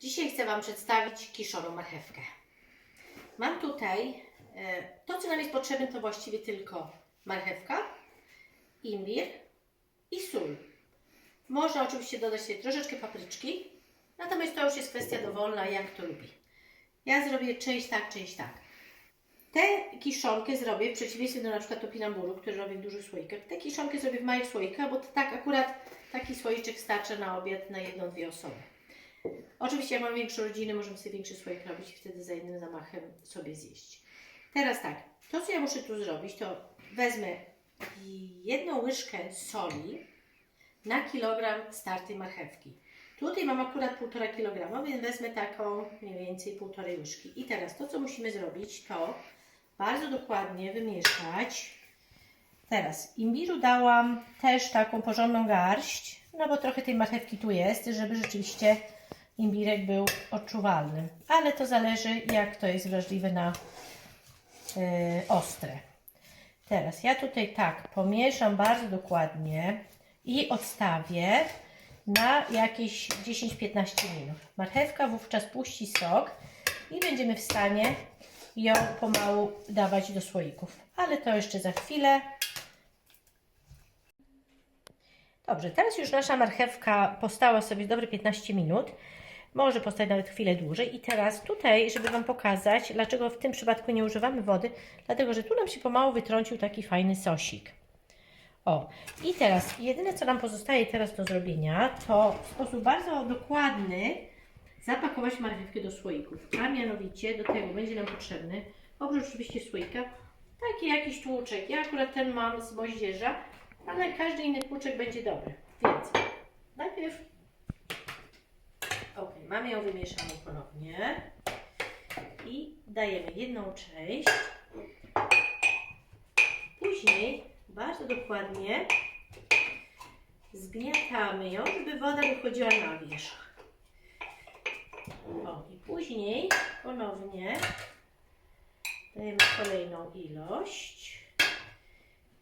Dzisiaj chcę Wam przedstawić kiszoną marchewkę. Mam tutaj, e, to co nam jest potrzebne to właściwie tylko marchewka, imbir i sól. Można oczywiście dodać sobie troszeczkę papryczki, natomiast to już jest kwestia dowolna, jak to lubi. Ja zrobię część tak, część tak. Tę kiszonkę zrobię w przeciwieństwie do na przykład topinamburu, który robię w dużych słoikach. Tę kiszonkę zrobię w małych słoikach, bo tak akurat taki słoiczek starczy na obiad na jedną, dwie osoby. Oczywiście jak mam większą rodzinę, możemy sobie większy słoik robić i wtedy za jednym zamachem sobie zjeść. Teraz tak, to co ja muszę tu zrobić, to wezmę jedną łyżkę soli na kilogram startej marchewki. Tutaj mam akurat 1,5 kg, więc wezmę taką mniej więcej półtorej łyżki. I teraz to, co musimy zrobić, to bardzo dokładnie wymieszać. Teraz imbiru dałam też taką porządną garść, no bo trochę tej marchewki tu jest, żeby rzeczywiście imbirek był odczuwalny. Ale to zależy, jak to jest wrażliwe na yy, ostre. Teraz ja tutaj tak pomieszam bardzo dokładnie i odstawię na jakieś 10-15 minut. Marchewka wówczas puści sok i będziemy w stanie ją pomału dawać do słoików. Ale to jeszcze za chwilę. Dobrze, teraz już nasza marchewka postała sobie dobre 15 minut. Może postać nawet chwilę dłużej. I teraz tutaj, żeby Wam pokazać, dlaczego w tym przypadku nie używamy wody, dlatego że tu nam się pomału wytrącił taki fajny sosik. O, i teraz jedyne co nam pozostaje teraz do zrobienia, to w sposób bardzo dokładny zapakować marchewkę do słoików. A mianowicie do tego będzie nam potrzebny, oprócz oczywiście słoika, taki jakiś tłuczek. Ja akurat ten mam z moździerza, ale każdy inny tłuczek będzie dobry. Więc najpierw, ok, mamy ją wymieszaną ponownie i dajemy jedną część. Później bardzo dokładnie zgniatamy ją, żeby woda wychodziła na wierzch. O, i później ponownie dajemy kolejną ilość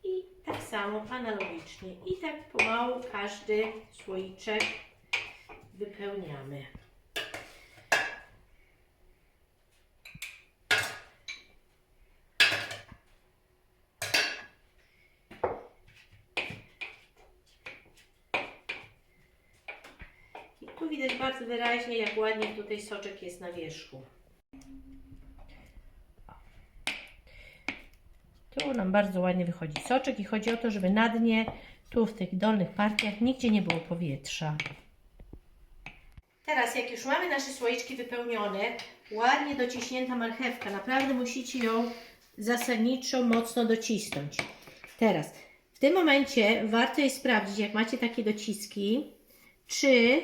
i tak samo analogicznie i tak pomału każdy słoiczek wypełniamy. I tu widać bardzo wyraźnie, jak ładnie tutaj soczek jest na wierzchu. Tu nam bardzo ładnie wychodzi soczek i chodzi o to, żeby na dnie, tu w tych dolnych partiach, nigdzie nie było powietrza. Teraz, jak już mamy nasze słoiczki wypełnione, ładnie dociśnięta marchewka, naprawdę musicie ją zasadniczo mocno docisnąć. Teraz, w tym momencie warto jest sprawdzić, jak macie takie dociski, czy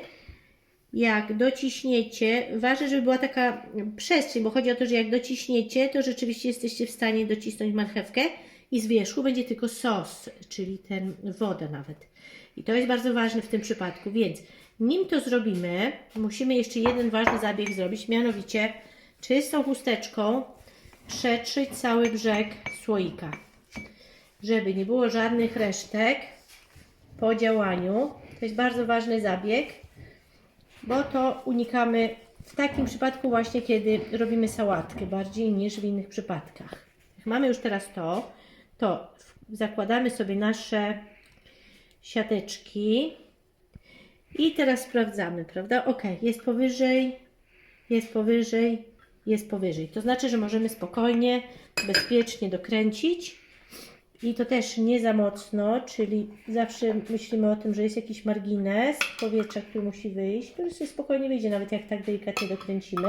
jak dociśniecie, ważne, żeby była taka przestrzeń, bo chodzi o to, że jak dociśniecie, to rzeczywiście jesteście w stanie docisnąć marchewkę i z wierzchu będzie tylko sos, czyli ten woda nawet. I to jest bardzo ważne w tym przypadku, więc nim to zrobimy, musimy jeszcze jeden ważny zabieg zrobić, mianowicie czystą chusteczką przetrzyć cały brzeg słoika, żeby nie było żadnych resztek po działaniu. To jest bardzo ważny zabieg bo to unikamy w takim przypadku właśnie, kiedy robimy sałatkę, bardziej niż w innych przypadkach. Mamy już teraz to, to zakładamy sobie nasze siateczki i teraz sprawdzamy, prawda? Ok, jest powyżej, jest powyżej, jest powyżej. To znaczy, że możemy spokojnie, bezpiecznie dokręcić. I to też nie za mocno, czyli zawsze myślimy o tym, że jest jakiś margines powietrza, który musi wyjść, który sobie spokojnie wyjdzie, nawet jak tak delikatnie dokręcimy.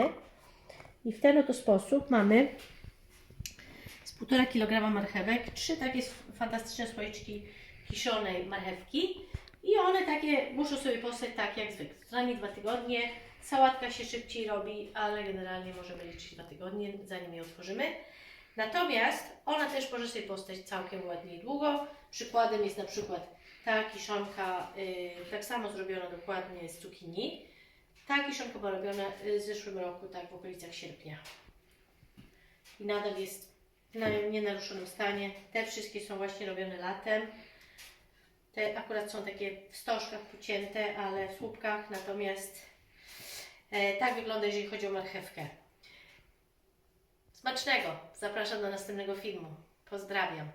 I w ten oto sposób mamy 1,5 kg marchewek trzy takie fantastyczne słoiczki kiszonej marchewki. I one takie muszą sobie postać tak jak zwykle. Co najmniej dwa tygodnie. Sałatka się szybciej robi, ale generalnie możemy liczyć dwa tygodnie, zanim je otworzymy. Natomiast ona też może sobie postać całkiem ładnie i długo. Przykładem jest na przykład ta kiszonka, yy, tak samo zrobiona dokładnie z cukinii. Ta kiszonka była robiona yy, w zeszłym roku, tak w okolicach sierpnia. I nadal jest w nienaruszonym stanie. Te wszystkie są właśnie robione latem. Te akurat są takie w stożkach pocięte, ale w słupkach, natomiast E, tak wygląda, jeżeli chodzi o marchewkę. Smacznego! Zapraszam do następnego filmu. Pozdrawiam.